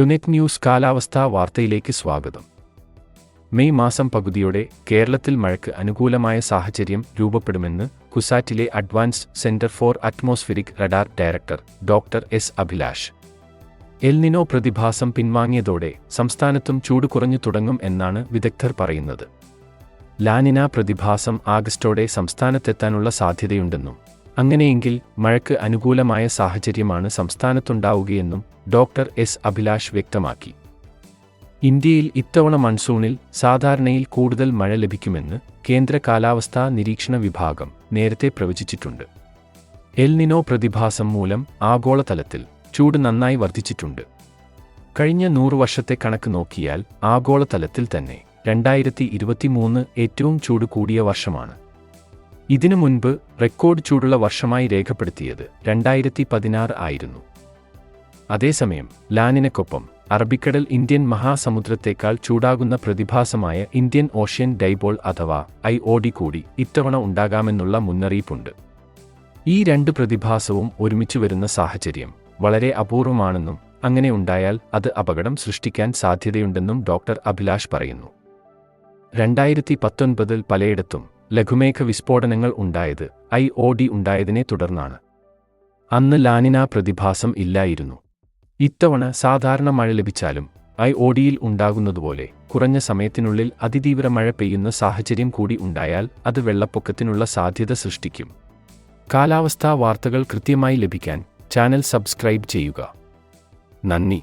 ടുനെറ്റ് news കാലാവസ്ഥാ വാർത്തയിലേക്ക് സ്വാഗതം. മെയ് മാസം പകുതിയോടെ കേരളത്തിൽ മഴയ്ക്ക് അനുകൂലമായ സാഹചര്യം രൂപപ്പെടുമെന്ന് കുസാറ്റിലെ advanced centre for atmospheric radar director doctor S. Abhilash. El nino പ്രതിഭാസം പിൻവാങ്ങിയതോടെ സംസ്ഥാനത്തും ചൂട് കുറഞ്ഞു തുടങ്ങും എന്നാണ് വിദഗ്ധർ പറയുന്നത്. ലാനിന പ്രതിഭാസം ആഗസ്റ്റോടെ സംസ്ഥാനത്തെത്താനുള്ള സാധ്യതയുണ്ടെന്നും അങ്ങനെയെങ്കിൽ മഴയ്ക്ക് അനുകൂലമായ സാഹചര്യമാണ് സംസ്ഥാനത്തുണ്ടാവുകയെന്നും ഡോക്ടർ എസ് അഭിലാഷ് വ്യക്തമാക്കി. ഇന്ത്യയിൽ ഇത്തവണ മൺസൂണിൽ സാധാരണയിൽ കൂടുതൽ മഴ ലഭിക്കുമെന്ന് കേന്ദ്ര കാലാവസ്ഥാ നിരീക്ഷണ വിഭാഗം നേരത്തെ പ്രവചിച്ചിട്ടുണ്ട്. എൽനിനോ പ്രതിഭാസം മൂലം ആഗോളതലത്തിൽ ചൂട് നന്നായി വർദ്ധിച്ചിട്ടുണ്ട്. കഴിഞ്ഞ നൂറു വർഷത്തെ കണക്ക് നോക്കിയാൽ ആഗോളതലത്തിൽ തന്നെ രണ്ടായിരത്തി ഏറ്റവും ചൂട് കൂടിയ വർഷമാണ്. ഇതിനു മുൻപ് റെക്കോർഡ് ചൂടുള്ള വർഷമായി രേഖപ്പെടുത്തിയത് രണ്ടായിരത്തി പതിനാറ് ആയിരുന്നു. അതേസമയം ലാനിനക്കൊപ്പം അറബിക്കടൽ ഇന്ത്യൻ മഹാസമുദ്രത്തേക്കാൾ ചൂടാകുന്ന പ്രതിഭാസമായ ഇന്ത്യൻ ഓഷ്യൻ ഡൈബോൾ അഥവാ ഐ ഡി കൂടി ഇത്തവണ ഉണ്ടാകാമെന്നുള്ള മുന്നറിയിപ്പുണ്ട്. ഈ രണ്ട് പ്രതിഭാസവും ഒരുമിച്ച് വരുന്ന സാഹചര്യം വളരെ അപൂർവമാണെന്നും അങ്ങനെ ഉണ്ടായാൽ അത് അപകടം സൃഷ്ടിക്കാൻ സാധ്യതയുണ്ടെന്നും ഡോക്ടർ അഭിലാഷ് പറയുന്നു. രണ്ടായിരത്തി പത്തൊൻപതിൽ പലയിടത്തും ലഘുമേഘ വിസ്ഫോടനങ്ങൾ ഉണ്ടായത് ഐ ഒ ഡി ഉണ്ടായതിനെ തുടർന്നാണ്. അന്ന് ലാനിന പ്രതിഭാസം ഇല്ലായിരുന്നു. ഇത്തവണ സാധാരണ മഴ ലഭിച്ചാലും ഐ ഒ ഡിയിൽ ഉണ്ടാകുന്നതുപോലെ കുറഞ്ഞ സമയത്തിനുള്ളിൽ അതിതീവ്ര മഴ പെയ്യുന്ന സാഹചര്യം കൂടി ഉണ്ടായാൽ അത് വെള്ളപ്പൊക്കത്തിനുള്ള സാധ്യത സൃഷ്ടിക്കും. കാലാവസ്ഥാ വാർത്തകൾ കൃത്യമായി ലഭിക്കാൻ ചാനൽ സബ്സ്ക്രൈബ് ചെയ്യുക. നന്ദി.